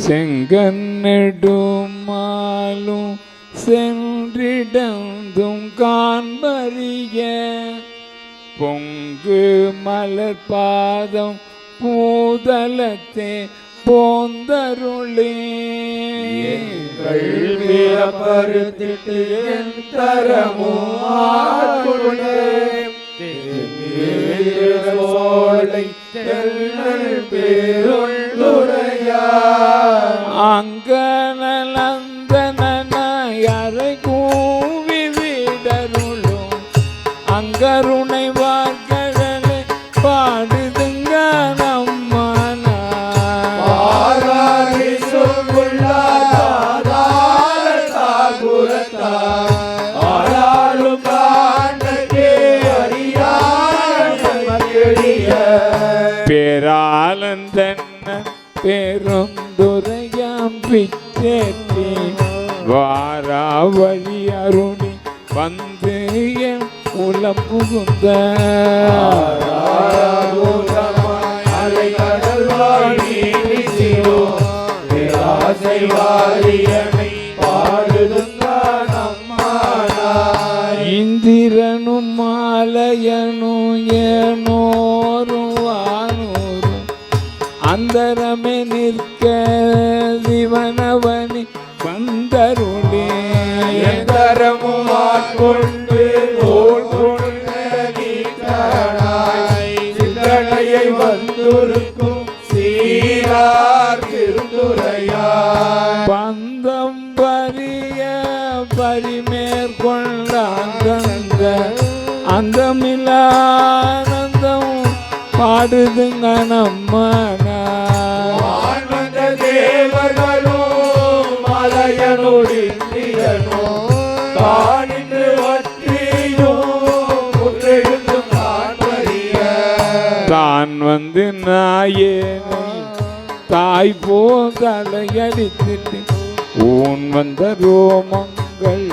செங்கன்னெடுமாலும் சென்றிடந்தும் காண்பறிய. பொங்கு மலர் பாதம் பூதலத்தே போந்தருளே. பருத்திட்டு என் ஆட்கொண்டே சோலை தென்னல் அங்கனந்தனரை கூவி விடருளும். அங்கருணை வார்கடலை பாடுதுங்க நம்மனா. பேராலந்தன்ன பெருந்துரையாம் பிச்சேற்றி வாராவழி அருணி வந்து என் உலம் புகுந்த. இந்திரனும் மாலையனும் ஏனோரும் வானோரும் அந்தரமே நிற்க சிவனவன் ஆட்கொண்டு தோல் கொண்ட நீட்டானாய் சிந்தனையை வந்துருக்கும் சீரார் திருந்துரையாய் பந்தம் பரிய பரிமேற்கொண்ட அந்தந்த அந்தமில்லானந்தம் பாடுதுங்க நாயேனை தாய் போ தலையடித்துட்டு ஊன் வந்த ரோமங்கள்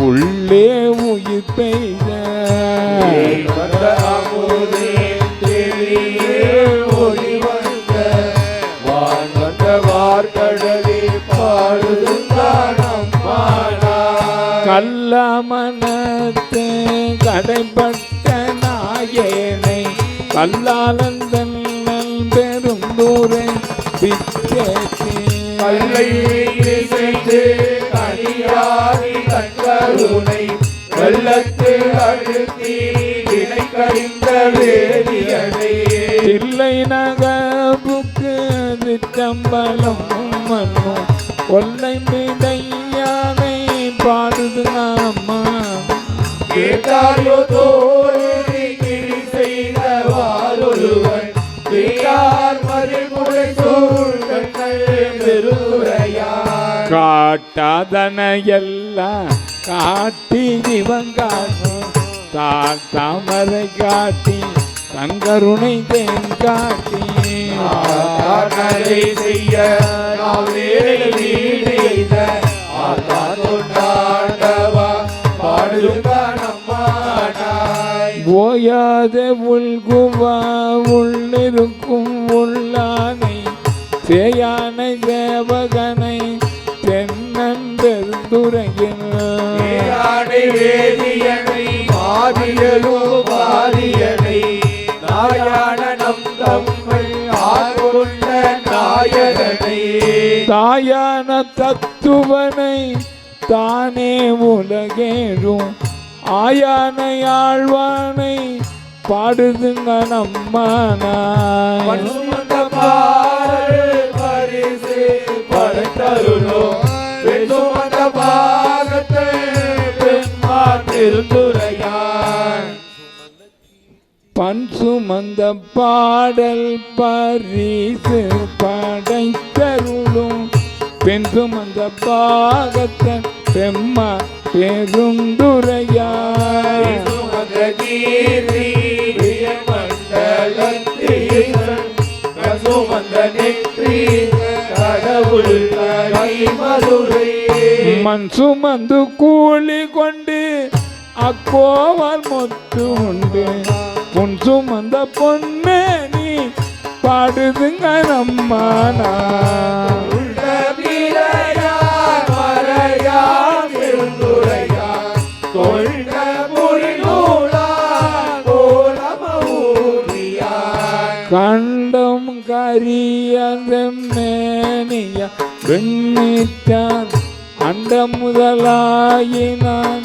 உள்ளே உயிர் பெய்த. கல்லாமனத்தே கடைப்பட்ட நாயேனை கல்லாலந்தன் கல்லை இசைத்து கனியாகி கண்கருணை வெள்ளத்து அழுத்தி வினை கழிந்த வேதியனை. தில்லை நகர்வுக்கு திட்டம்பலம் மண்ணும் கொல்லை மிடையானை பாடுது நாமா கேட்டாயோ தோழி சூழ் கண்ணல் பெருரையான் காட்டாதன எல்லாம் காட்டி இவன் காட்டும் தாழ் தாமரை காட்டி தங்கருணை தேன் காட்டி. செய்ய ஓயாத உள்குவா உள்ளிருக்கும் உள்ளானை சேயானை தேவகனை தென்னன் பெருந்துரையில் யானை வேதியனை மாதியலோ பாதியனை நாயான நம் தம்மை ஆட்கொண்ட நாயகனை. தாயான தத்துவனை தானே உலகேழும் ஆயானை ஆழ்வானை பாடுதுங்க நம்மானாய். பண் சுமந்த பாடல் பரிசு படைத்தருளும். பெண் சுமந்த பாகத்தன் பெம்மா மதுரை மண் சுமந்து கூலி கொண்டு அக்கோவால் மொத்து உண்டு. பொன் சுமந்த பொன்மேனி பாடுதுங்க நம்மானா கண்டம் கரிய மேனிய வெண்ணிட்டான் அண்ட முதலாயினான்.